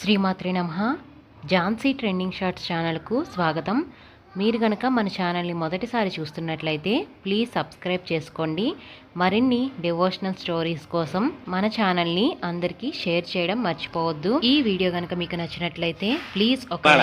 శ్రీమాత్రి నమ. Jhansi trending shorts ఛానల్కు స్వాగతం. మీరు గనక మన ఛానల్ని మొదటిసారి చూస్తున్నట్లయితే ప్లీజ్ సబ్స్క్రైబ్ చేసుకోండి. మరిన్ని డివోషనల్ స్టోరీస్ కోసం మన ఛానల్ని అందరికీ షేర్ చేయడం మర్చిపోవద్దు. ఈ వీడియో గనక మీకు నచ్చినట్లయితే ప్లీజ్ ఒక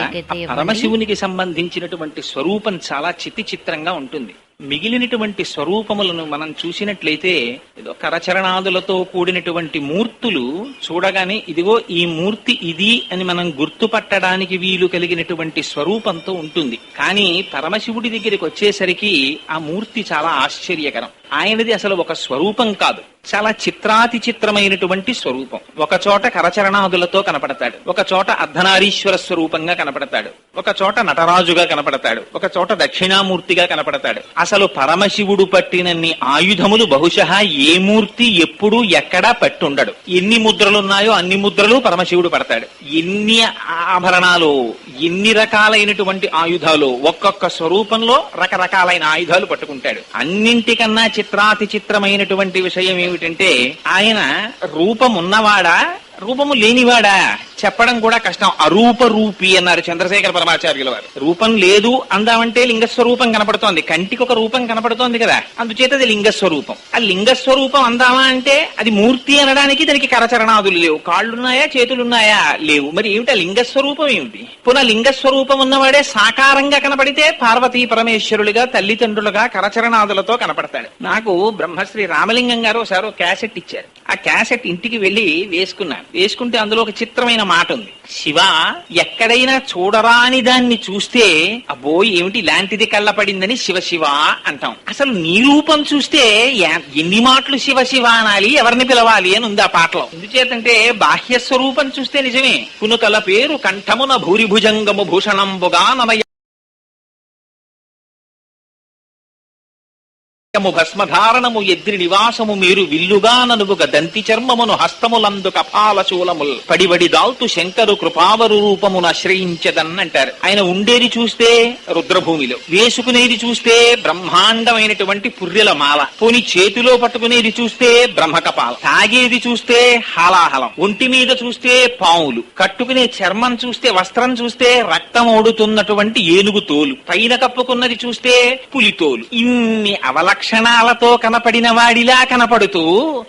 పరమశివునికి సంబంధించినటువంటి స్వరూపం చాలా చితి చిత్రంగా ఉంటుంది. మిగిలినటువంటి స్వరూపములను మనం చూసినట్లయితే ఏదో కరచరణాదులతో కూడినటువంటి మూర్తులు చూడగానే ఇదిగో ఈ మూర్తి ఇది అని మనం గుర్తుపట్టడానికి వీలు కలిగినటువంటి స్వరూపంతో ఉంటుంది. కానీ పరమశివుడి దగ్గరికి వచ్చేసరికి ఆ మూర్తి చాలా ఆశ్చర్యకరం. ఆయనది అసలు ఒక స్వరూపం కాదు. చాలా చిత్రాతి చిత్రమైనటువంటి స్వరూపం. ఒక చోట కరచరణాదులతో కనపడతాడు. ఒక చోట అర్ధనారీశ్వర స్వరూపంగా కనపడతాడు. ఒక చోట నటరాజుగా కనపడతాడు. ఒక చోట దక్షిణామూర్తిగా కనపడతాడు. అసలు పరమశివుడు పట్టినన్ని ఆయుధములు బహుశ ఏ మూర్తి ఎప్పుడు ఎక్కడా పట్టుండడు. ఎన్ని ముద్రలున్నాయో అన్ని ముద్రలు పరమశివుడు పడతాడు. ఎన్ని ఆభరణాలు ఎన్ని రకాలైనటువంటి ఆయుధాలు ఒక్కొక్క స్వరూపంలో రకరకాలైన ఆయుధాలు పట్టుకుంటాడు. అన్నింటికన్నా చిత్రాతి చిత్రమైనటువంటి విషయం ఏమిటంటే ఆయన రూపం ఉన్నవాడా రూపము లేనివాడా? చెప్పడం కూడా కష్టం. అరూప రూపి అన్నారు చంద్రశేఖర పరమాచార్యుల వారు. రూపం లేదు అందామంటే లింగస్వరూపం కనపడుతోంది. కంటికి ఒక రూపం కనపడుతోంది కదా. అందుచేత అది లింగస్వరూపం. ఆ లింగస్వరూపం అందామా అంటే అది మూర్తి అనడానికి దానికి కరచరణాదులు లేవు. కాళ్ళున్నాయా చేతులున్నాయా? లేవు. మరి ఏమిటి ఆ లింగస్వరూపం ఏమిటి? పునః లింగస్వరూపం ఉన్నవాడే సాకారంగా కనపడితే పార్వతీ పరమేశ్వరులుగా తల్లిదండ్రులుగా కరచరణాదులతో కనపడతాడు. నాకు బ్రహ్మశ్రీ రామలింగం గారు ఒకసారి ఒక క్యాసెట్ ఇచ్చారు. ఆ క్యాసెట్ ఇంటికి వెళ్ళి వేసుకున్నాను. వేసుకుంటే అందులో ఒక చిత్రమైన మాట ఉంది. శివ ఎక్కడైనా చూడరాని దాన్ని చూస్తే అబ్బో ఏమిటి ఇలాంటిది కళ్ళపడిందని శివ శివ అంటాం. అసలు నీ రూపం చూస్తే ఎన్ని మాటలు శివ శివ అనాలి ఎవరిని పిలవాలి అని ఉంది ఆ పాటలో. ఎందుచేతంటే బాహ్య స్వరూపం చూస్తే నిజమే. కునుకల పేరు కంఠమున భూరిభుజంగము భూషణంబుగా నమయ భస్మధారణము ఎద్రి నివాసము మీరు విల్లుగా ననువుగ దంతి చర్మమును హస్తములందు కపాల శూలముల్ పడివడి దాల్తు శంకరు కృపావరు రూపమును ఆశ్రయించదన్నంటారు ఆయన ఉండేది చూస్తే రుద్రభూమిలో వేసుకునేది చూస్తే బ్రహ్మాండమైనటువంటి పుర్రెల మాల పోని చేతిలో పట్టుకునేది చూస్తే బ్రహ్మకపాల తాగేది చూస్తే హాలాహలం ఒంటి మీద చూస్తే పావులు కట్టుకునే చర్మం చూస్తే వస్త్రం చూస్తే రక్తం ఓడుతున్నటువంటి ఏనుగు తోలు పైన కప్పుకున్నది చూస్తే పులి తోలు ఇన్ని లక్షణాలతో కనపడిన వాడిలా కనపడుతూ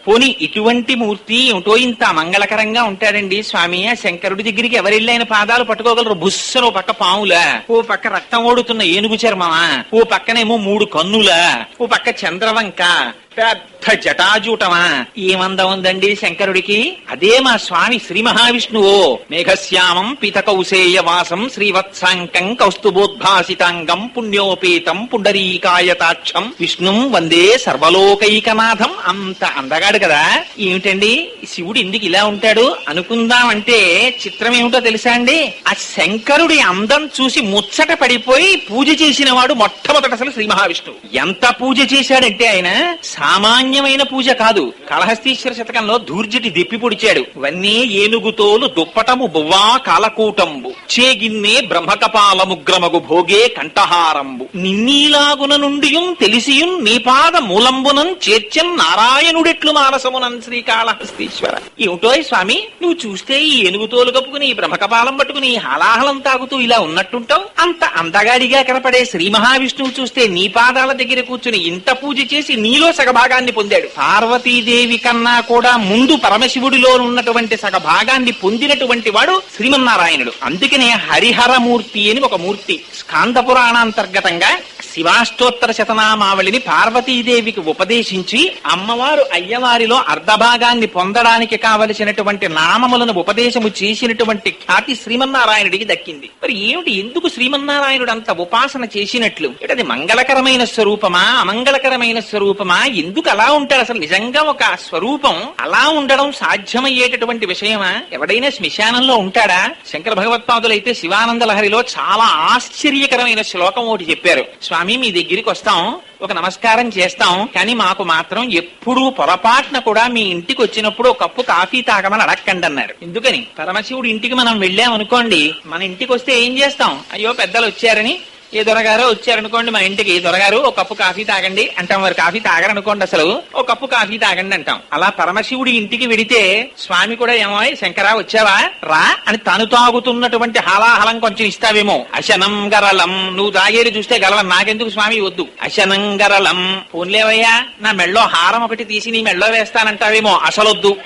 పోని ఇటువంటి మూర్తి ఏమిటో ఇంత మంగళకరంగా ఉంటాడండి స్వామి? ఆ శంకరుడి దగ్గరికి ఎవరెళ్ళి పాదాలు పట్టుకోగలరు? బుస్సను ఓ పక్క పాములా. ఓ పక్క రక్తం ఓడుతున్న ఏనుగు చర్మమా? ఓ పక్కనేమో మూడు కన్నులా. ఓ పక్క చంద్రవంక. పెద్ద జటాజూటమా? ఏమంద ఉందండి శంకరుడికి. అదే మా స్వామి శ్రీ మహావిష్ణువు మేఘశ్యామం పితకౌసేయ వాసం శ్రీవత్సాంకం కౌస్తుభోద్భాసితాంగం పుణ్యోపేతం పుండరీకాయతాక్షం. విష్ణుం వందే సర్వలోకైకనాథం. అంత అందగాడు కదా. ఏమిటండి? శివుడు ఎందుకు ఇలా ఉంటాడు. అనుకుందామంటే చిత్రం ఏమిటో తెలుసా అండి? ఆ శంకరుడి అందం చూసి ముచ్చట పడిపోయి పూజ చేసిన వాడు మొట్టమొదట అసలు శ్రీ మహావిష్ణువు ఎంత పూజ చేశాడంటే ఆయన సామాన్యమైన పూజ కాదు. కళహస్తీశ్వర శతకంలో ధూర్జటి దిప్పి పొడిచాడు. వన్నీ ఏనుగుతోలు దుప్పటము బువ్వా కాలకూటంబు. చేగిన్నే బ్రహ్మకపాలముగ్రమగు భోగే కంఠహారంబు. నిన్నీలాగున నుండియుం తెలిసియుం నీపాద మూలంబునం చేర్చం నారాయణుడెట్లు మానసమునం శ్రీకాళహస్తీశ్వర. ఏమిటో స్వామి? నువ్వు చూస్తే ఈ ఏనుగుతోలు కప్పుకుని ఈ బ్రహ్మకపాలం పట్టుకుని ఈ హాలాహలం తాగుతూ ఇలా ఉన్నట్టుంటావు? అంత అందగాడిగా కనపడే శ్రీ మహావిష్ణువు చూస్తే నీ పాదాల దగ్గర కూర్చుని ఇంత పూజ చేసి నీలో సగం సగభాగాన్ని పొందాడు. పార్వతీదేవి కన్నా కూడా ముందు పరమశివుడిలో ఉన్నటువంటి సగభాగాన్ని పొందినటువంటి వాడు శ్రీమన్నారాయణుడు. అందుకనే హరిహరమూర్తి అని ఒక మూర్తి. స్కాంద పురాణాంతర్గతంగా శివాష్టోత్తర శతనామావళిని పార్వతీదేవికి ఉపదేశించి అమ్మవారు అయ్యవారిలో అర్ధభాగాన్ని పొందడానికి కావలసినటువంటి నామములను ఉపదేశము చేసినటువంటి ఖ్యాతి శ్రీమన్నారాయణుడికి దక్కింది. మరి ఏమిటి ఎందుకు శ్రీమన్నారాయణుడు అంత ఉపాసన చేసినట్లు? అది మంగళకరమైన స్వరూపమా అమంగళకరమైన స్వరూపమా? ఎందుకు అలా ఉంటాడు? అసలు నిజంగా ఒక స్వరూపం అలా ఉండడం సాధ్యమయ్యేటటువంటి విషయమా? ఎవడైనా శ్మశానంలో ఉంటాడా? శంకర భగవత్పాదులైతే శివానంద లహరిలో చాలా ఆశ్చర్యకరమైన శ్లోకం ఒకటి చెప్పారు. స్వామి మీ దగ్గరికి వస్తాం ఒక నమస్కారం చేస్తాం కానీ మాకు మాత్రం ఎప్పుడూ పొరపాటున కూడా మీ ఇంటికి వచ్చినప్పుడు ఒక కప్పు కాఫీ తాగమని అడక్కండి అన్నారు. ఎందుకని? పరమశివుడు ఇంటికి మనం వెళ్ళాం అనుకోండి మన ఇంటికి వస్తే ఏం చేస్తాం? అయ్యో పెద్దలు వచ్చారని ఏ దొరగారు వచ్చారనుకోండి మా ఇంటికి. దొరగారు ఒక కప్పు కాఫీ తాగండి అంటాం. వారు కాఫీ తాగరనుకోండి అసలు ఒక కప్పు కాఫీ తాగండి అంటాం. అలా పరమశివుడి ఇంటికి వెడితే స్వామి కూడా ఏమో శంకరా వచ్చావా? రా అని తను తాగుతున్నటువంటి హాలాహలం కొంచెం ఇస్తావేమో. అశనం గరలం నువ్వు తాగేది చూస్తే గలవం నాకెందుకు స్వామి వద్దు. అశనం గరలం పోన్లేవయ్యా నా మెళ్ళో హారం ఒకటి తీసి నీ మెళ్ళో వేస్తానంటావేమో అసలొద్దు.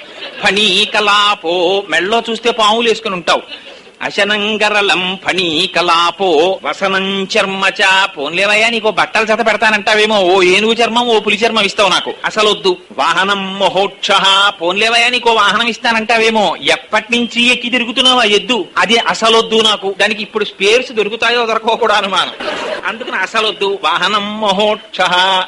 ఫణీ కలాపో మెళ్ళో చూస్తే పాములు వేసుకుని ఉంటావు. అశనంగరలం ఫణీ కలాపో వసనం చర్మచ పోన్లేవయ్యా నీకు బట్టలు జత పెడతానంటావేమో. ఓ ఏనుగు చర్మం ఓ పులి చర్మం ఇస్తావు నాకు. అసలొద్దు. వాహనం మహోక్ష పోన్లేవయ్యా నీకు వాహనం ఇస్తానంటావేమో. ఎప్పటి నుంచి ఎక్కి తిరుగుతున్నావు ఆ ఎద్దు? అది అసలొద్దు నాకు. దానికి ఇప్పుడు స్పేర్స్ దొరుకుతాయో దొరకవో కూడా అనుమానం. అందుకని అసలొద్దు. వాహనం మహోక్ష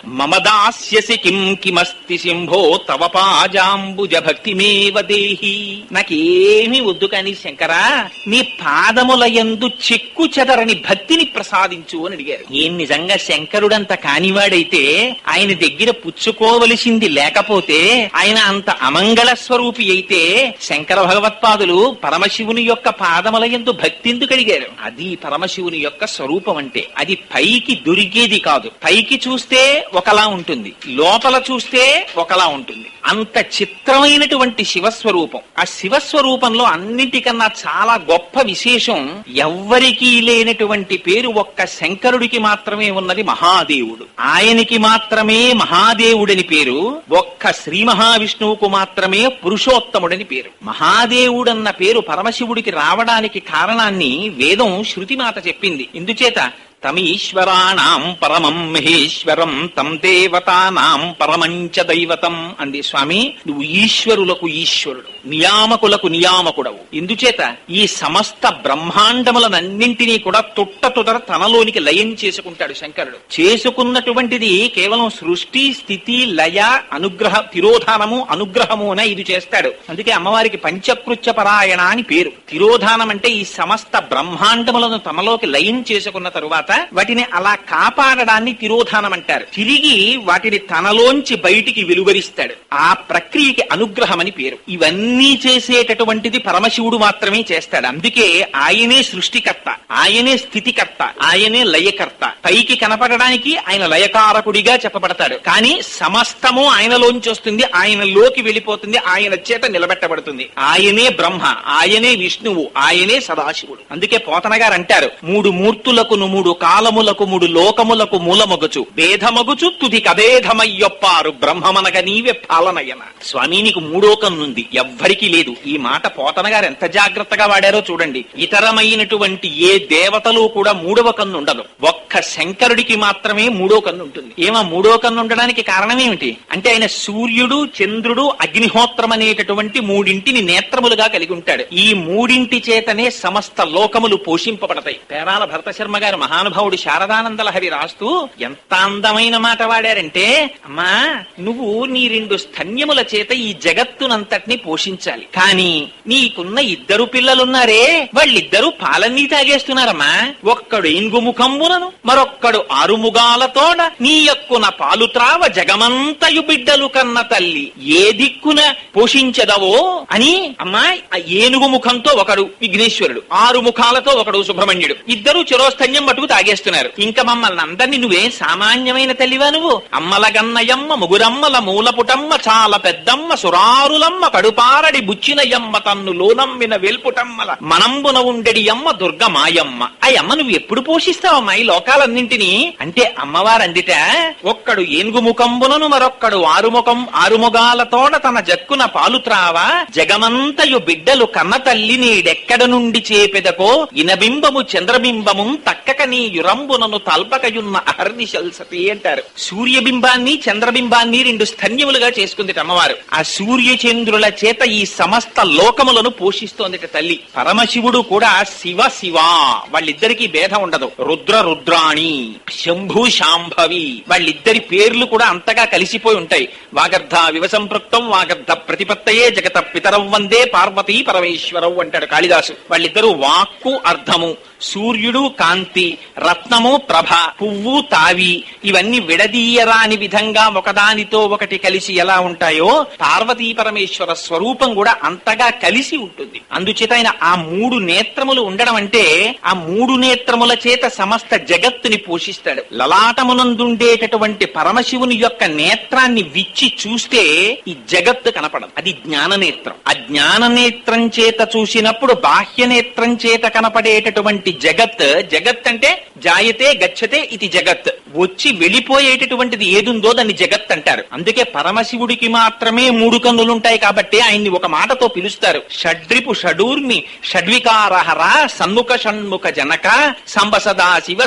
మమ దాస్యసి కిం కిమస్తి సింహో తవ పాజాంబుజ భక్తిమేవ దేహి. నాకేమీ వద్దు కానీ శంకరా నీ పాదముల యందు చెక్కు చెదరని భక్తిని ప్రసాదించు అని అడిగారు. ఏం నిజంగా శంకరుడంత కానివాడైతే ఆయన దగ్గర పుచ్చుకోవలసింది లేకపోతే ఆయన అంత అమంగళ స్వరూపి అయితే శంకర భగవత్పాదులు పరమశివుని యొక్క పాదముల యందు భక్తి ఎందుకు అడిగారు. అది పరమశివుని యొక్క స్వరూపం అంటే అది పైకి దొరికేది కాదు. పైకి చూస్తే ఒకలా ఉంటుంది. లోపల చూస్తే ఒకలా ఉంటుంది. అంత చిత్రమైనటువంటి శివస్వరూపం. ఆ శివస్వరూపంలో అన్నిటికన్నా చాలా గొప్ప విశేషం ఎవ్వరికీ లేనటువంటి పేరు ఒక్క శంకరుడికి మాత్రమే ఉన్నది మహాదేవుడు. ఆయనకి మాత్రమే మహాదేవుడని పేరు ఒక్క శ్రీ మహావిష్ణువుకు మాత్రమే పురుషోత్తముడని పేరు. మహాదేవుడన్న పేరు పరమశివుడికి రావడానికి కారణాన్ని వేదం శృతిమాత చెప్పింది. ఇందుచేత తమీశ్వరాణం పరమం మహేశ్వరం తం దేవతానాం పరమంచ దైవతం అంది స్వామి. నువ్వు ఈశ్వరులకు ఈశ్వరుడు నియామకులకు నియామకుడవు. ఇందుచేత ఈ సమస్త బ్రహ్మాండములనన్నింటినీ కూడా తుట్ట తుదర తనలోనికి లయం చేసుకుంటాడు శంకరుడు. చేసుకున్నటువంటిది కేవలం సృష్టి స్థితి లయ అనుగ్రహ తిరోధానము అనుగ్రహము అనే ఇది చేస్తాడు. అందుకే అమ్మవారికి పంచకృత్య పరాయణ అని పేరు. తిరోధానం అంటే ఈ సమస్త బ్రహ్మాండములను తమలోకి లయం చేసుకున్న తరువాత వాటిని అలా కాపాడడాన్ని తిరోధానం అంటారు. తిరిగి వాటిని తనలోంచి బయటికి వెలువరిస్తాడు. ఆ ప్రక్రియకి అనుగ్రహం అని పేరు. ఇవన్నీ చేసేటటువంటిది పరమశివుడు మాత్రమే చేస్తాడు. అందుకే ఆయనే సృష్టికర్త ఆయనే స్థితికర్త ఆయనే లయకర్త. పైకి కనపడడానికి ఆయన లయకారకుడిగా చెప్పబడతాడు. కానీ సమస్తము ఆయనలోంచి వస్తుంది ఆయనలోకి వెళ్ళిపోతుంది ఆయన చేత నిలబెట్టబడుతుంది. ఆయనే బ్రహ్మ ఆయనే విష్ణువు ఆయనే సదాశివుడు. అందుకే పోతన గారు అంటారు మూడు మూర్తులకును మూడు కాలములకు మూడు లోకములకు మూలమగుచు. భేదమగుచు తుది కభేదమయ్యొప్పారు బ్రహ్మమనగ నీవే పాలనయన. స్వామి నీకు మూడో కన్నుంది ఎవ్వరికీ లేదు. ఈ మాట పోతన గారు ఎంత జాగ్రత్తగా వాడారో చూడండి. ఇతరమైనటువంటి ఏ దేవతలు కూడా మూడవ కన్ను ఉండదు. ఒక్క శంకరుడికి మాత్రమే మూడో కన్ను ఉంటుంది. ఏమో మూడో కన్ను ఉండడానికి కారణం ఏమిటి? అంటే ఆయన సూర్యుడు చంద్రుడు అగ్నిహోత్రం అనేటటువంటి మూడింటిని నేత్రములుగా కలిగి ఉంటాడు. ఈ మూడింటి చేతనే సమస్త లోకములు పోషింపబడతాయి. పేరాల భరత శర్మ గారు మహానుభావుడు శారదానందలహరి రాస్తూ ఎంత అందమైన మాట వాడారంటే అమ్మా నువ్వు నీ రెండు స్తన్యముల చేత ఈ జగత్తునంతటిని పోషించాలి. కానీ నీకున్న ఇద్దరు పిల్లలున్నారే వాళ్ళిద్దరూ పాలన్నీ తాగేస్తున్నారమ్మా. ఒక్కడు ఇంగుముఖంబునను మరొక్కడు ఆరుముగాలతోడ నీ యొక్కున పాలు త్రావ జగమంతయు బిడ్డలు కన్న తల్లి ఏ దిక్కున పోషించదవో అని అమ్మా ఏనుగు ముఖంతో ఒకడు విఘ్నేశ్వరుడు ఆరు ముఖాలతో ఒకడు సుబ్రహ్మణ్యుడు. ఇద్దరు చిరోస్తన్యం మటుకు తాగేస్తున్నారు. ఇంకా మమ్మల్ని అందరినీ నువ్వేం సామాన్యమైన తల్లివా నువ్వు? అమ్మల గన్నయమ్మ ముగురమ్మల మూలపుటమ్మ చాలా పెద్దమ్మ సురారులమ్మ కడుపారడి బుచ్చినయమ్మ తన్ను లోనమ్మిన వేల్పుటమ్మల మనంబున ఉండెడి అమ్మ దుర్గ మాయమ్మ ఆ అమ్మ నువ్వు ఎప్పుడు పోషిస్తావమ్మా ఈ లోకాలన్నింటినీ? అంటే అమ్మవారు అందిట ఒక్కడు ఏనుగు ముఖంబునను మరొక్కడు ఆరుముఖం ఆరుముగాలతోడ తన జక్కున పాలు త్రావా జగమంతయు బిడ్డలు కన్న తల్లి నీడెక్కడ నుండి చేపెదకో? ఇనబింబము చంద్రబింబము తక్కక నీ యురంబునను తల్పకయున్న అహర్నిశల్సతి అంటారు. సూర్యబింబాన్ని చంద్రబింబాన్ని రెండు స్థన్యములుగా చేసుకుంది అమ్మవారు. ఆ సూర్య చంద్రుల చేత ఈ సమస్త లోకములను పోషిస్తోంది తల్లి. పరమశివుడు కూడా శివ శివ. వాళ్ళిద్దరికీ భేదం ఉండదు. రుద్ర రుద్రాణి శంభు శాంభవి. వాళ్ళిద్దరి పేర్లు కూడా అంతగా కలిసిపోయి ఉంటాయి. వాగర్ధ వివసంపృక్తం వాగర్ధ ప్రతిపత్తయే జగత పితరం వందే పార్వతీ పరమేశ్వరవు అంటాడు కాళిదాసు. వాళ్ళిద్దరూ వాక్కు అర్థము. సూర్యుడు కాంతి రత్నము ప్రభ పువ్వు తావి ఇవన్నీ విడదీయరాని విధంగా ఒకదానితో ఒకటి కలిసి ఎలా ఉంటాయో పార్వతీ పరమేశ్వర స్వరూపం కూడా అంతగా కలిసి ఉంటుంది. అందుచేత ఆయన ఆ మూడు నేత్రములు ఉండడం అంటే ఆ మూడు నేత్రముల చేత సమస్త జగత్తుని పోషిస్తాడు. లలాటమునందుండేటటువంటి పరమశివుని యొక్క నేత్రాన్ని విచ్చి చూస్తే ఈ జగత్తు కనపడదు. అది జ్ఞాన నేత్రం. ఆ జ్ఞాననేత్రం చేత చూసినప్పుడు బాహ్య నేత్రం చేత కనపడేటటువంటి జగత్ జగత్ అంటే జాయతే గచ్చతే ఇది జగత్. వచ్చి వెళ్ళిపోయేటటువంటిది ఏదుందో దాన్ని జగత్ అంటారు. అందుకే పరమశివుడికి మాత్రమే మూడు కన్నులుంటాయి కాబట్టి ఆయన్ని ఒక మాటతో పిలుస్తారు. షడ్రిపు షడూర్మి షడ్వికారహర సన్ముఖ షణ్ముఖ జనక సాంబ శివ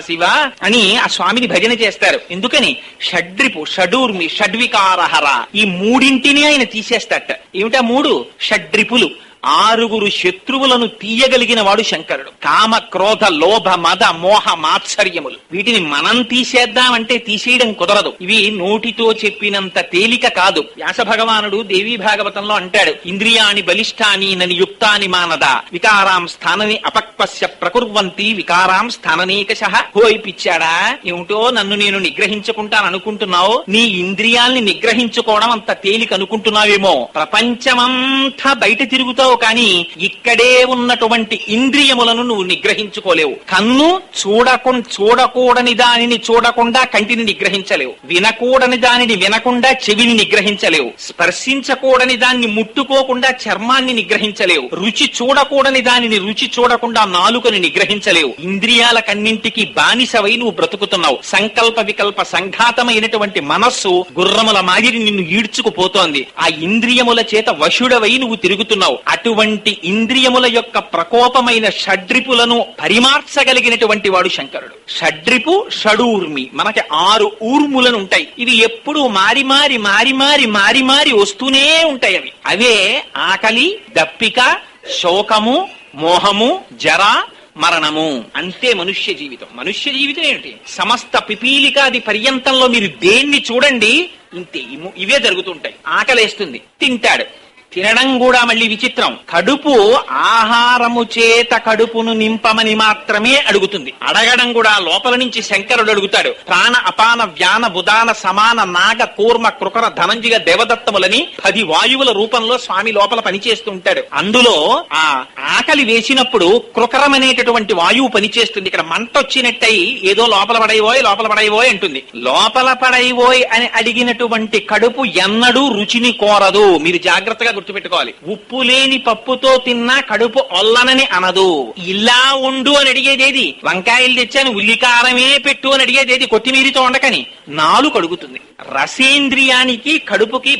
శివ అని ఆ స్వామిని భజన చేస్తారు. ఎందుకని? షడ్రిపు షడూర్మి షడ్వికారహర ఈ మూడింటిని ఆయన తీసేస్తాట ఏమిటా మూడు? షడ్రిపులు. ఆరుగురు శత్రువులను తీయగలిగిన వాడు శంకరుడు. కామ క్రోధ లోభ మద మోహ మాత్సర్యములు. వీటిని మనం తీసేద్దామంటే తీసేయడం కుదరదు. ఇవి నోటితో చెప్పినంత తేలిక కాదు. వ్యాస భగవానుడు దేవీ భాగవతంలో అంటాడు ఇంద్రియాని బలిష్టాని నని యుక్తాని మానద. వికారాం స్థానని అపక్వస్య ప్రకుర్వంతి వికారాం స్థాననీకశ. హోయ్ పిచ్చాడా? ఏమిటో నన్ను నేను నిగ్రహించుకుంటాను అనుకుంటున్నావు నీ ఇంద్రియాల్ని నిగ్రహించుకోవడం అంత తేలిక అనుకుంటున్నావేమో. ప్రపంచమంతా బయట తిరుగుతావు కానీ ఇక్కడే ఉన్నటువంటి ఇంద్రియములను నువ్వు నిగ్రహించుకోలేవు. కన్ను చూడకు చూడకూడని దానిని చూడకుండా కంటిని నిగ్రహించలేవు. వినకూడని దానిని వినకుండా చెవిని నిగ్రహించలేవు. స్పర్శించకూడని దాన్ని ముట్టుకోకుండా చర్మాన్ని నిగ్రహించలేవు. రుచి చూడకూడని దానిని రుచి చూడకుండా నాలుకని నిగ్రహించలేవు. ఇంద్రియాల కన్నింటికి బానిసవై నువ్వు బ్రతుకుతున్నావు. సంకల్ప వికల్ప సంఘాతమైనటువంటి మనస్సు గుర్రముల మాదిరి నిన్ను ఈడ్చుకుపోతోంది. ఆ ఇంద్రియముల చేత వశుడవై నువ్వు తిరుగుతున్నావు. అటువంటి ఇంద్రియముల యొక్క ప్రకోపమైన షడ్రిపులను పరిమార్చగలిగినటువంటి వాడు శంకరుడు. షడ్రిపు షడూర్మి మనకి ఆరు ఊర్ములను ఉంటాయి. ఇవి ఎప్పుడు మారి మారి మారి మారి మారి మారి వస్తూనే ఉంటాయి అవి. అవే ఆకలి దప్పిక శోకము మోహము జర మరణము. అంతే మనుష్య జీవితం. మనుష్య జీవితం ఏమిటి? సమస్త పిపీలికాది పర్యంతంలో మీరు దేన్ని చూడండి ఇంతే. ఇము- ఇవే జరుగుతుంటాయి ఆకలేస్తుంది. తింటాడు. తినడం కూడా మళ్ళీ విచిత్రం. కడుపు ఆహారము చేత కడుపును నింపమని మాత్రమే అడుగుతుంది. అడగడం కూడా లోపల నుంచి శంకరుడు అడుగుతాడు. ప్రాణ అపాన వ్యాన బుధాన సమాన నాగ కూర్మ కృకర ధనంజిగ దేవదత్తములని పది వాయువుల రూపంలో స్వామి లోపల పనిచేస్తూ ఉంటాడు అందులో ఆ ఆకలి వేసినప్పుడు కృకరం అనేటటువంటి వాయువు పనిచేస్తుంది. ఇక్కడ మంట వచ్చినట్టయి ఏదో లోపల పడైవోయ్ లోపల పడైవోయ్ అంటుంది. లోపల పడైవోయ్ అని అడిగినటువంటి కడుపు ఎన్నడూ రుచిని కోరదు. మీరు జాగ్రత్తగా గుర్తుపెట్టుకోవాలి. ఉప్పు లేని పప్పుతో తిన్నా కడుపు ఒల్లనని అనదు. ఇలా ఉండు అని అడిగేదేది వంకాయలు తెచ్చాను ఉల్లికారమే పెట్టు అని అడిగేదేది కొత్తిమీరితో ఉండకని నాలుగు అడుగుతుంది. రసేంద్రియానికి కడుపుకి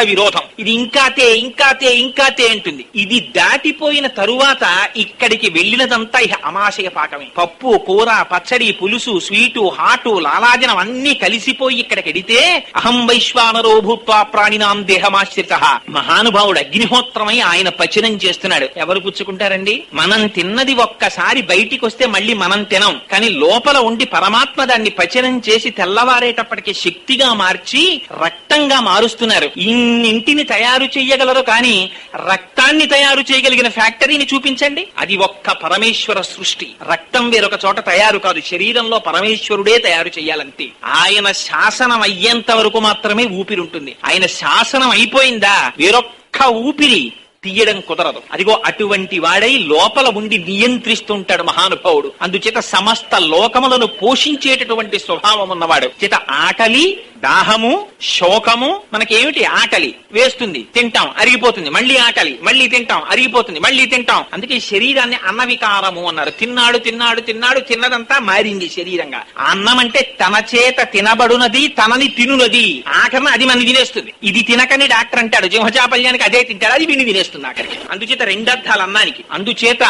విరోధం. ఇది ఇంకాతే ఇంకాతే ఇంకాతే అంటుంది. ఇది దాటిపోయిన తరువాత ఇక్కడికి వెళ్ళినదంతా ఇహ అమాశయ పాకమే పప్పు కూర పచ్చడి పులుసు స్వీటు హాటు లాలాజనం అన్ని కలిసిపోయి ఇక్కడికి ఎడితే అహం వైశ్వానరో భూత్వా ప్రాణినాం దేహమాశ్రిత. మహానుభావుడు అగ్నిహోత్రమై ఆయన పచనం చేస్తున్నాడు. ఎవరు పుచ్చుకుంటారండి? మనం తిన్నది ఒక్కసారి బయటికి వస్తే మళ్ళీ మనం తినం. కానీ లోపల ఉండి పరమాత్మ దాన్ని పచనం చేసి తెల్లవారేటప్పటికి శక్తిగా మార్చి రక్తంగా మారుస్తున్నారు. ఇన్నింటిని తయారు చేయగలరు కానీ రక్తాన్ని తయారు చేయగలిగిన ఫ్యాక్టరీని చూపించండి. అది ఒక్క పరమేశ్వర సృష్టి. రక్తం వేరొక చోట తయారు కాదు. శరీరంలో పరమేశ్వరుడే తయారు చేయాలంతే ఆయన శాసనం అయ్యేంత వరకు మాత్రమే ఊపిరి ఉంటుంది. ఆయన శాసనం అయిపోయిందా? వేరొక్క ఊపిరి తీయడం కుదరదు. అదిగో అటువంటి వాడై లోపల ఉండి నియంత్రిస్తుంటాడు మహానుభావుడు. అందుచేత సమస్త లోకములను పోషించేటటువంటి స్వభావం ఉన్నవాడు. చేత ఆకలి దాహము శోకము మనకేమిటి? ఆకలి వేస్తుంది తింటాం అరిగిపోతుంది. మళ్ళీ ఆకలి మళ్ళీ తింటాం అరిగిపోతుంది మళ్ళీ తింటాం. అందుకే శరీరాన్ని అన్న వికారము అన్నారు. తిన్నాడు తిన్నాడు తిన్నాడు తిన్నదంతా మారింది శరీరంగా. అన్నం అంటే తన చేత తినబడునది తనని తినునది. ఆఖరణ అది మన తినేస్తుంది. ఇది తినకని డాక్టర్ అంటాడు. జింహచాపల్యానికి అదే తింటాడు అది విని తినేస్తుంది. ఆఖరికి అందుచేత రెండర్థాలు అన్నానికి అందుచేత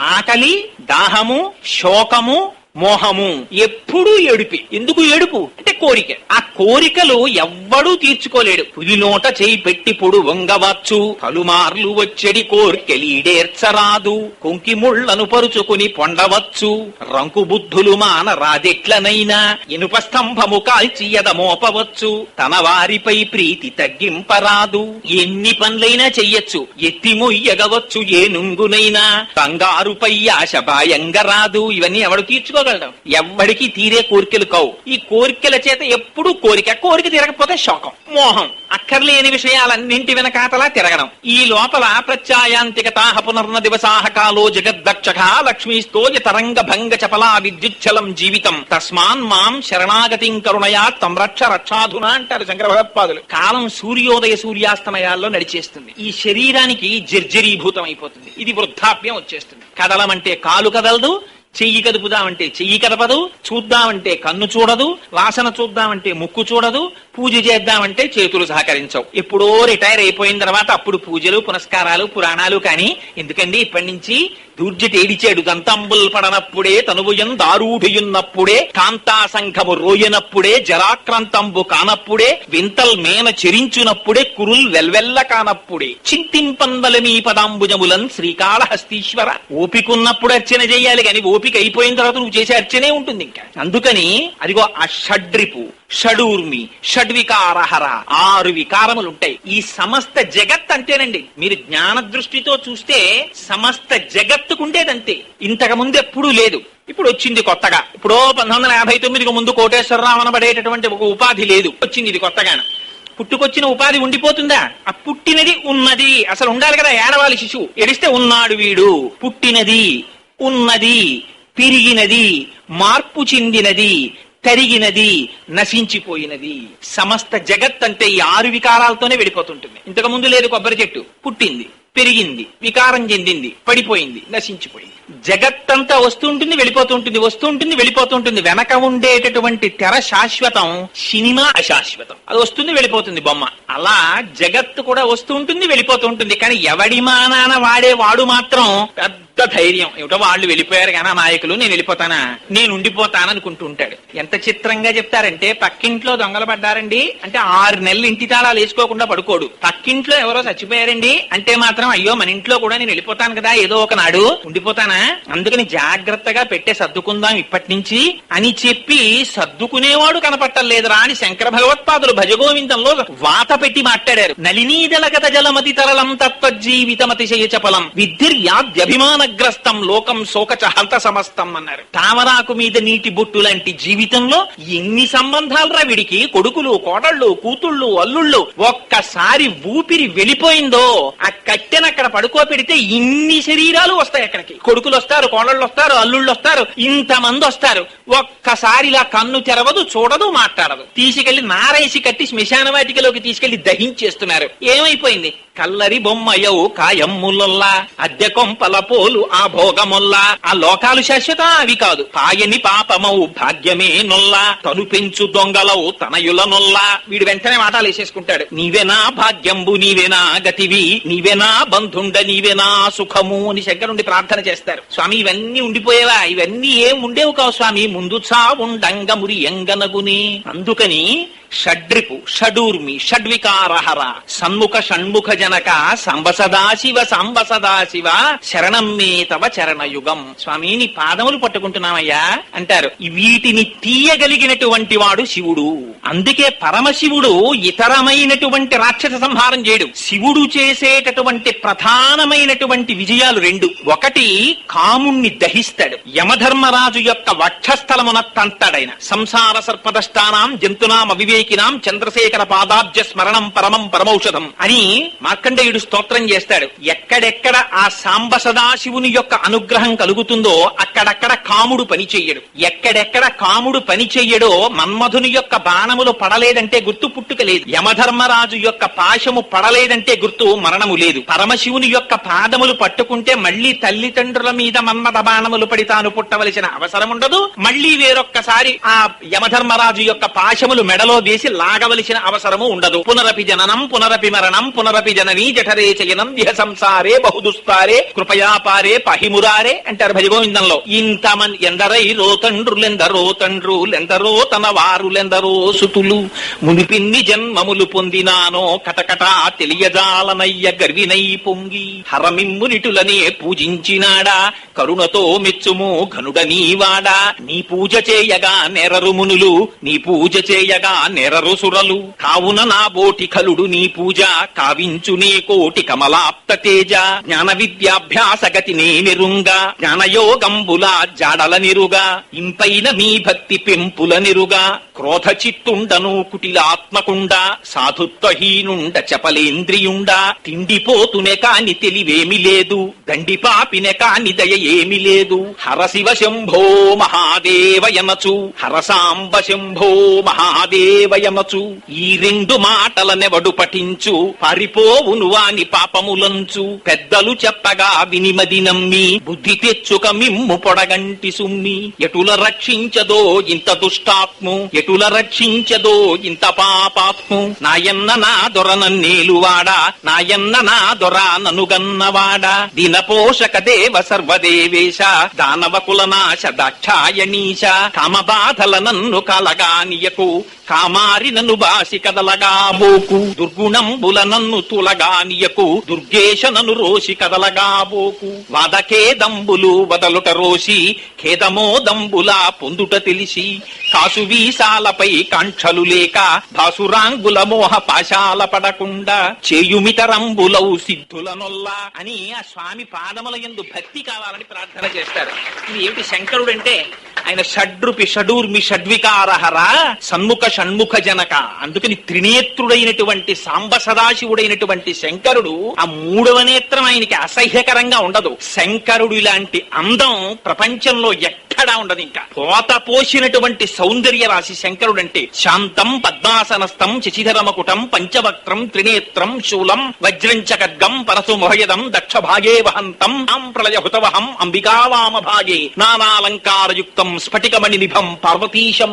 ఆకలి దాహము శోకము మోహము ఎప్పుడూ ఏడుపి. ఎందుకు ఏడుపు? అంటే కోరిక. ఆ కోరికలు ఎవ్వడూ తీర్చుకోలేడు. పులి నోట చేయి పెట్టి పొడు వంగవచ్చు. పలుమార్లు వచ్చెడి కోర్కెలీడేర్చరాదు కొంకి ముళ్ళను పరుచుకుని పొండవచ్చు. రంకు బుద్ధులు మాన రాదెట్లనైనా ఇనుప స్తంభము కాల్చి ఎదమోపవచ్చు తన వారిపై ప్రీతి తగ్గింపరాదు. ఎన్ని పనులైనా చెయ్యొచ్చు. ఎత్తి మొయ్యగవచ్చు ఏ నుంగునైనా. కంగారుపై ఆశ భయంగా రాదు ఇవన్నీ ఎవడు తీర్చుకో తీర్చుకోగలడం ఎవ్వడికి తీరే కోరికలు కావు. ఈ కోరికల చేత ఎప్పుడూ కోరిక కోరిక తిరగకపోతే శోకం మోహం. అక్కర్లేని విషయాలన్నింటి వెనకాతలా తిరగడం. ఈ లోపల ప్రత్యాయాంతికతాహ పునర్న దివసాహ కాలో జగద్దక్షక లక్ష్మీస్తోజ తరంగ భంగ చపలా విద్యుచ్చలం జీవితం. తస్మాన్ మాం శరణాగతిం కరుణయా తమ్రక్ష రక్ష రక్షాధునా అంటారు శంకర భగవత్పాదులు కాలం సూర్యోదయ సూర్యాస్తమయాల్లో నడిచేస్తుంది. ఈ శరీరానికి జర్జరీభూతం అయిపోతుంది ఇది వృద్ధాప్యం వచ్చేస్తుంది. కదలమంటే కాలు కదలదు చెయ్యి కదుపుదామంటే చెయ్యి కదపదు చూద్దామంటే కన్ను చూడదు వాసన చూద్దామంటే ముక్కు చూడదు పూజ చేద్దామంటే చేతులు సహకరించవు. ఎప్పుడో రిటైర్ అయిపోయిన తర్వాత అప్పుడు పూజలు పునస్కారాలు పురాణాలు కానీ ఎందుకండి ఇప్పటి నుంచి దూర్జటి ఏడిచాడు దంతంబుల్ పడనప్పుడే తనువుయం దారూఢియున్నప్పుడే కాంతా సంఘము రోయనప్పుడే జరాక్రాంతంబు కానప్పుడే వింతల్ మేన చెరించునప్పుడే కురుల్ వెల్వెల్ల కానప్పుడే. చింతింపందలమీ పదాంబుజములన్ శ్రీకాళహస్తీశ్వర. ఓపికన్నప్పుడు అర్చన చేయాలి కానీ ఓపిక అయిపోయిన తర్వాత నువ్వు చేసే అర్చనే ఉంటుంది ఇంకా అందుకని అదిగో ఆ షడ్రిపు. షడూర్మి షడ్వికారహర ఆరు వికారములు ఉంటాయి ఈ సమస్త జగత్ అంతేనండి. మీరు జ్ఞాన దృష్టితో చూస్తే సమస్త జగత్తుకుండేదంతే. ఇంతకు ముందు ఎప్పుడూ లేదు. ఇప్పుడు వచ్చింది కొత్తగా. ఇప్పుడు పంతొమ్మిది వందల యాభై తొమ్మిదికి ముందు కోటేశ్వరరావు అనబడేటటువంటి ఒక ఉపాధి లేదు. వచ్చింది ఇది కొత్తగాను. పుట్టుకొచ్చిన ఉపాధి ఉండిపోతుందా? ఆ పుట్టినది ఉన్నది. అసలు ఉండాలి కదా ఏడవాలి శిశువు. ఎడిస్తే ఉన్నాడు వీడు. పుట్టినది ఉన్నది పెరిగినది మార్పు చెందినది కరిగినది నశించిపోయినది. సమస్త జగత్ అంటే ఈ ఆరు వికారాలతోనే వెళ్ళిపోతుంటుంది ఇంతకు ముందు లేదు కొబ్బరి చెట్టు పుట్టింది. పెరిగింది వికారం చెందింది పడిపోయింది నశించిపోయింది. జగత్తంతా వస్తుంటుంది వెళ్ళిపోతుంటుంది వస్తుంటుంది వెళ్ళిపోతుంటుంది. వెనక ఉండేటటువంటి తెర శాశ్వతం సినిమా అశాశ్వతం. అది వస్తుంది వెళ్ళిపోతుంది బొమ్మ. అలా జగత్తు కూడా వస్తూ ఉంటుంది వెళ్ళిపోతూ ఉంటుంది కానీ ఎవడి మానాన వాడే వాడు మాత్రం పెద్ద ధైర్యం. ఏమిటో వాళ్ళు వెళ్ళిపోయారు కానీ నాయకులు నేను వెళ్ళిపోతానా? నేను ఉండిపోతాను అనుకుంటూ ఉంటాడు. ఎంత చిత్రంగా చెప్తారంటే పక్కింట్లో దొంగలు పడ్డారండి. అంటే ఆరు నెలలు ఇంటి తాళాలు వేసుకోకుండా పడుకోడు. పక్కింట్లో ఎవరో చచ్చిపోయారండి. అంటే మాత్రం మాత్రం అయ్యో మన ఇంట్లో కూడా నేను వెళ్ళిపోతాను కదా ఏదో ఒక నాడు ఉండిపోతానా? అందుకని జాగ్రత్తగా పెట్టే సర్దుకుందాం ఇప్పటి నుంచి అని చెప్పి సర్దుకునేవాడు కనపట్టలేదురా అని శంకర భగవత్పాదులు భజగోవిందంలో వాత పెట్టి మాట్లాడారు. నలినీదలగత జలమతి తరలం తత్వజీవితమతిశయ చపలం. విద్ధిర్యాద్యభిమానగ్రస్తం లోకం శోకచ హంత సమస్తం అన్నారు. తామరాకు మీద నీటి బొట్టు లాంటి జీవితంలో ఎన్ని సంబంధాలు రా వీడికి? కొడుకులు కోడళ్ళు కూతుళ్ళు అల్లుళ్ళు ఒక్కసారి ఊపిరి వెళ్ళిపోయిందో ఆ కట్టెన అక్కడ పడుకోబెడితే ఇన్ని శరీరాలు వస్తాయి అక్కడికి. కొడుకులు వస్తారు కోడళ్ళు వస్తారు అల్లుళ్ళు వస్తారు ఇంతమంది వస్తారు ఒక్కసారి ఇలా కన్ను తెరవదు చూడదు మాట్లాడదు. తీసుకెళ్ళి నారేసి కట్టి శ్మశాన వాటికలోకి తీసుకెళ్ళి దహించేస్తున్నారు. ఏమైపోయింది? కల్లరి బొమ్మయవు కాయమ్ములొల్లా అద్దె కొంపల పోలు ఆ భోగమొల్లా. ఆ లోకాలు శాశ్వత అవి కాదు. పాయని పాపమవు భాగ్యమే నొల్లా. తను పెంచు దొంగలవు తనయుల నొల్లా. వీడు వెంటనే మాటలు వేసేసుకుంటాడు నీవేనా భాగ్యంబు నీవేనా గతివి నీవేనా బంధుండ నీవేనా సుఖము అని శంకరుండి ప్రార్థన చేస్తారు. స్వామి ఇవన్నీ ఉండిపోయేవా? ఇవన్నీ ఏం ఉండేవు కావు స్వామి? ముందు చావుండంగ మురి ఎంగనగుని. అందుకని షడ్రిపు షడూర్మి షడ్వికారహర సన్ముఖ షణ్ముఖ జనక సంబసదాశివ సంబసదాశివ శరణం మే తవ చరణయుగం. స్వామి నీ పాదములు పట్టుకుంటున్నామయ్యా అంటారు. వీటిని తీయగలిగినటువంటి వాడు శివుడు. అందుకే పరమశివుడు ఇతరమైనటువంటి రాక్షస సంహారం చేయడు. శివుడు చేసేటటువంటి ప్రధానమైనటువంటి విజయాలు రెండు. ఒకటి కాముణ్ణి దహిస్తాడు. యమధర్మరాజు యొక్క వక్షస్థలమున తంతాడైన. సంసార సర్పదష్టానాం జంతునాం అవివేకినాం చంద్రశేఖర పాదాబ్జ స్మరణం పరమం పరమౌషధం అని మార్కండేయుడు స్తోత్రం చేస్తాడు. ఎక్కడెక్కడ ఆ సాంబ సదాశివుని యొక్క అనుగ్రహం కలుగుతుందో అక్కడక్కడ కాముడు పని చెయ్యడు. ఎక్కడెక్కడ కాముడు పని చెయ్యడో మన్మధుని యొక్క బాణములు పడలేదంటే గుర్తు పుట్టుక లేదు. యమధర్మరాజు యొక్క పాశము పడలేదంటే గుర్తు మరణము లేదు. పరమశివుని యొక్క పాదములు పట్టుకుంటే మళ్ళీ తల్లిదండ్రుల మీద మన్మథ బాణములు పడి తాను పుట్టవలసిన అవసరం ఉండదు మళ్ళీ వేరొక్కసారి ఆ యమధర్మరాజు యొక్క పాశములు మెడలో చేసి లాగవలసిన అవసరము ఉండదు. పునరపి జననం పునరపి మరణం పునరపి జననీ జఠరే చయనం ఇహ సంసారే బహుదుస్తారే కృపయాపారే పహిమురారే అంటారు భజగోవిందంలో ఇంతమన్ ఎందరై రోతండ్రులెందరో తండ్రులెందరో తన వారులెందరో సుతులు మునిపిన్ని జన్మములు పొందినానో కటకట తెలియజాలనయ్య గర్వినై పొంగి హరమిమ్మునిటులనే పూజించినాడా కరుణతో మెచ్చుము ఘనుడ నీవాడా నీ పూజ చేయగా నెరరు మునులు నీ పూజ చేయగా నెరరు సురలు. కావున నా బోటి కలుడు నీ పూజ. కావించు నీ కోటి కమలాప్త తేజ. జ్ఞాన విద్యాభ్యాస గతి నే నిరుంగా. జ్ఞానయోగంబుల జాడల నిరుగా. ఇంపైన మీ భక్తి పెంపుల నిరుగా. క్రోధ చిత్తుండను కుటిలాత్మకుండ. సాధుత్వహీనుండ చపలేంద్రియుండ. తిండిపోతునే కాని తెలివేమి లేదు. దండిపాపినే కాని దయ ఏమి లేదు. హరశివ శంభో మహాదేవ యనచు హరసాంబ శంభో మహాదేవ దేవయమచు ఈ రెండు మాటలనెవడు పఠించు? పరిపోవును వాని పాపములంచు. పెద్దలు చెప్పగా వినిమది నమ్మి బుద్ధి తెచ్చుక మిమ్ము పొడగంటి సుమ్మి. ఎటుల రక్షించదో ఇంత దుష్టాత్ము? ఎటుల రక్షించదో ఇంత పాపాత్ము? నాయన్న నా దొర నన్నేలువాడా? నాయన్న నా దొర ననుగన్నవాడా? దిన పోషక దేవ సర్వదేవేశ దానవ కులనాశ దాక్షాయణీశ. కామబాధల నన్ను కలగానియకు మారి నన్ను బాసి కదలగాబోకు. దుర్గుణంబుల నన్ను తులగానియకు. దుర్గేశ నన్ను రోసి కదలగాబోకు. వాదకేదంబులు వదలుట రోషి ఖేదమో దంబుల పొందుట తెలిసి. కాసు వీసాలపై కాంక్షలు లేక. భాసురాంగుల మోహ పాశాల పడకుండా. చేయుమితరంబులౌ సిద్ధుల నొల్ల అని ఆ స్వామి పాదముల యందు భక్తి కావాలని ప్రార్థన చేస్తారు. ఇది ఏమిటి శంకరుడు అంటే ఆయన షడ్రుపి షడూర్మి షడ్వికారహర సన్ముఖ షణ్ముఖ జనక. అందుకని త్రినేత్రుడైనటువంటి సాంబ సదాశివుడైనటువంటి శంకరుడు ఆ మూడవ నేత్రం ఆయనకి అసహ్యకరంగా ఉండదు. శంకరుడు ఇలాంటి అందం ప్రపంచంలో ఎక్కడా ఉండదు ఇంకా. పోత పోసినటువంటి సౌందర్య రాశి శంకరుడంటే శాంతం పద్మాసనస్థం శశిధరమకుటం పంచవక్త్రం త్రినేత్రం శూలం వజ్రం చ పరసు మహయదం దక్ష భాగే వహంతం ప్రళయ హుతవహం అంబికావామ భాగే నానాలంకారయుక్తం స్ఫటికమణి నిభం పార్వతీశం